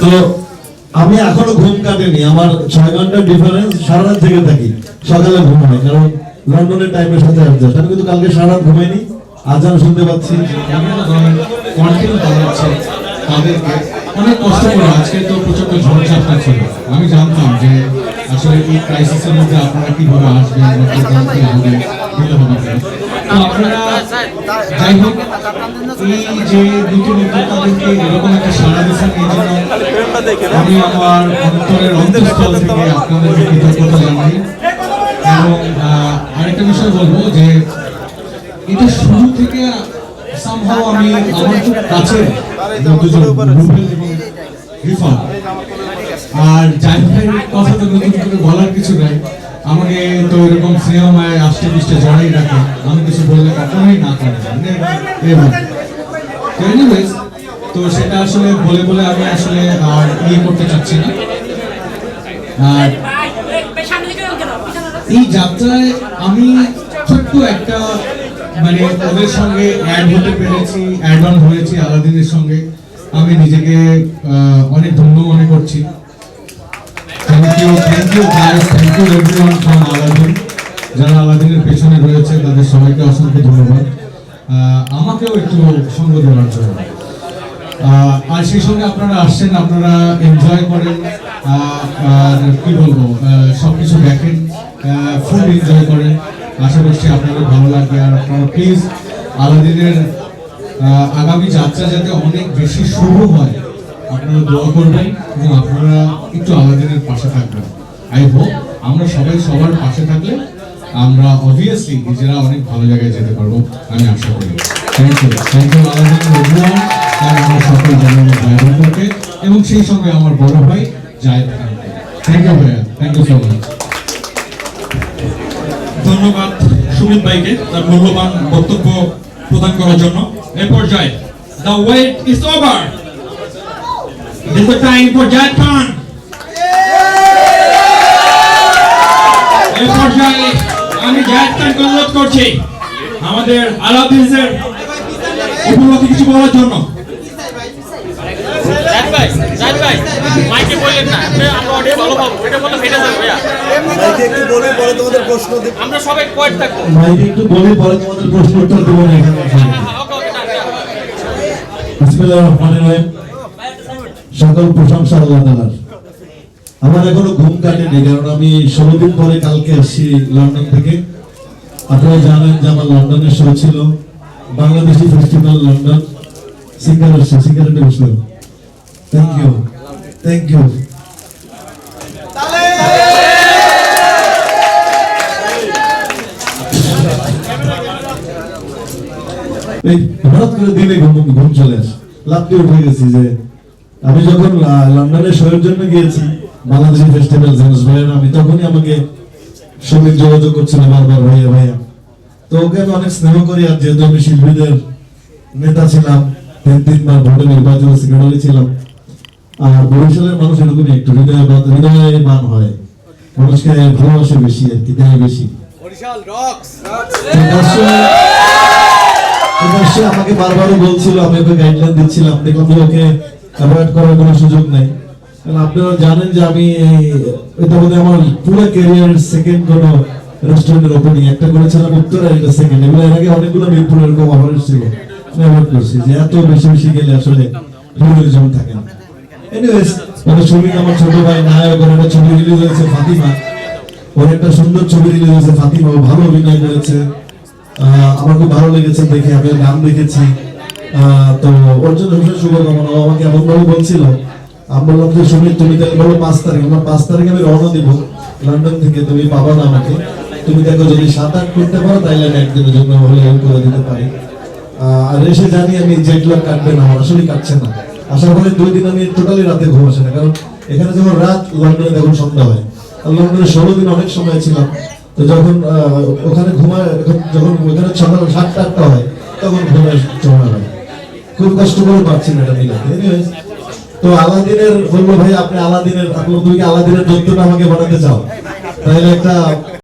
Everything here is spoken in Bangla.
তো আমি এখনও ঘুম কাটেনি। আমার ছয় ঘণ্টার ডিফারেন্স সারা রাত থেকে থাকি। সকালে ঘুম হয়, কারণ লন্ডনের টাইমের সাথে অ্যাডজাস্ট আমি কিন্তু কালকে সারা রাত ঘুমাইনি আজান শুনতে পাচ্ছি অনেক কষ্ট করে আজকে তো প্রচণ্ড ঝড়ঝাপটা ছিল। আমি জানতাম যে আসলে এই ক্রাইসিসের মধ্যে আপনারা কীভাবে আসবেন। তো আপনারা যাই হোক এই যে দুটি উদ্যোক্তাদেরকে এরকম একটা সারা জন্য আমি আমার অন্তরের অন্তঃস্থল থেকে আপনাদেরকে কৃতজ্ঞতা জানাই এবং আরেকটা বিষয় বলব যে এটা শুরু থেকে সামহাও আমি আমার খুব কাছে এবং রিফাত। আর ভাইয়ের কথা তো নতুন করে বলার কিছু নাই। আমাকে তো এরকম সিনেমায় আসতে পিষ্টে জড়াই রাখে আমি কিছু বললে কখনোই না করে তো তো সেটা আসলে বলে বলে আমি আসলে আর ইয়ে করতে চাচ্ছি না। আর এই যাত্রায় আমি ছোট্ট একটা মানে ওদের সঙ্গে অ্যাড হতে পেরেছি অ্যাড অন হয়েছি আলাদিনের সঙ্গে। আমি নিজেকে অনেক ধন্য মনে করছি। যারা আলাদিনের পেছনে রয়েছে, তাদের সবাইকে অসংখ্য ধন্যবাদ। আমাকেও একটু সঙ্গ দেওয়ার জন্য। আর সেই সঙ্গে আপনারা আসছেন, আপনারা এনজয় করেন। আর কি বলব সব কিছু দেখেন ফুল এনজয় করেন। আশা করছি আপনাদের ভালো লাগবে। আর আপনারা প্লিজ আলাদিনের আগামী যাত্রা যাতে অনেক বেশি শুভ হয় আপনারা দোয়া করবেন এবং আপনারা একটু আলাদিনের পাশে থাকবেন। আই হোপ আমরা সবাই সবার পাশে থাকলে আমরা অবভিয়াসলি নিজেরা অনেক ভালো জায়গায় যেতে পারব, আমি আশা করি। থ্যাংক ইউ থ্যাংক ইউ আমার সকল জানানো এবং সেই সঙ্গে আমার বড় ভাই জায়েদ থ্যাংক ইউ ভাইয়া। থ্যাংক ইউ সো মাচ ধন্যবাদ সুমিত ভাইকে তার মূল্যবান বক্তব্য প্রদান করার জন্য। এ পর্যায়ে the weight is over the time for Zayed Khan এই পর্যায়ে আমি অনুরোধ করছি আমাদের আলাদিনের উপলক্ষে কিছু বলার জন্য। জাহিদ ভাই জাহিদ ভাই মাইকে বললেন না। আমরা অডিও ভালো পাবো। এটা বললে ফেটে যাবে ভাইয়া। ভাইকে একটু বলে পরে তোমাদের প্রশ্ন দেব আমরা সবাই থাকব ভাইকে একটু বলে পরে তোমাদের প্রশ্ন উত্তর দেবো না এখানে। ওকে ওকে টাটা বিসমিল্লাহির রহমানির রহিম। সকল প্রশংসা আল্লাহ আমার এখনও ঘুম কাটেনি কারণ আমি ষোলো দিন পরে কালকে আসছি লন্ডন থেকে। আপনারা জানেন যে আমার লন্ডনের শো ছিল বাংলাদেশি ফেস্টিভ্যাল লন্ডন। সিঙ্গার আসছে সিঙ্গারেটে বসল থ্যাংক ইউ থ্যাংক ইউ এই হঠাৎ করে দিনে ঘুম ঘুম চলে আসে। লাফতে উঠে গেছি যে আমি যখন লন্ডনে শোয়ের জন্য গিয়েছি বাংলাদেশি ফেস্টিভ্যাল জেমস ভাইয়ের আমি তখনই আমাকে সঙ্গে যোগাযোগ করছিল বারবার ভাইয়া ভাইয়া। তো ওকে আমি অনেক স্নেহ করি আর যেহেতু আমি শিল্পীদের নেতা ছিলাম তিন তিনবার ভোটে নির্বাচিত সেক্রেটারি ছিলাম আর বরিশালের মানুষ এরকমই একটু হৃদয় হৃদয় মান হয়। মানুষকে ভালোবাসে বেশি আর কি দেয় বেশি। আমাকে বারবারই বলছিল আমি ওকে গাইডলাইন দিচ্ছিলাম দেখলাম ওকে অ্যাভয়েড করার কোনো সুযোগ নাই। কারণ আপনারা জানেন যে আমি এই- বোধহয় আমার পুরো ক্যারিয়ার সেকেন্ড কোন রেস্টুরেন্টের ওপেনিং একটা করেছিলাম উত্তরা, এটা সেকেন্ড এগুলো এর আগে অনেকগুলো মিরপুর এরকম অফার ছিল। অ্যাভয়েড করছি যে এত বেশি বেশি গেলে আসলে হিউম্যানিজম থাকে না এনিওয়েজ মানে আমার ছোট ভাই নায়ক, ওর একটা ছবি রিলিজ হয়েছে ফাতিমা। ওর একটা সুন্দর ছবি রিলিজ হয়েছে ফাতিমা। ও ভালো অভিনয় করেছে। আমার খুব ভালো লেগেছে দেখে, আমি গান দেখেছি। তো ওর জন্য ভীষণ শুভকামনা। আমাকে এমন ভাবে বলছিল, আমি বললাম যে সুমিত, তুমি তাহলে বলো পাঁচ তারিখ। আমার পাঁচ তারিখে আমি রওনা দিব লন্ডন থেকে। তুমি পাবা না আমাকে। তুমি দেখো, যদি সাত আট করতে পারো তাইলে আমি একদিনের জন্য হলে করে দিতে পারি। আর এসে জানি আমি জেট লাগ কাটবে না, আমার আসলে কাটছে না। আসার পরে দুই দিন আমি টোটালি রাতে ঘুম আসে না, কারণ এখানে যখন রাত, লন্ডনে তখন সন্ধ্যা হয়। আর লন্ডনে ষোলো দিন অনেক সময় ছিলাম। তো যখন ওখানে ঘুমায়, যখন ওখানে সকাল সাতটা, আটটা হয়, তখন ঘুমায় সময় হয় খুব কষ্ট করে পাচ্ছি না তো আলাদিনের বলব ভাই, আপনি আলাদিনের, আপনার তুমি আলাদিনের দৈত্যটা আমাকে বানাতে চাও? তাহলে একটা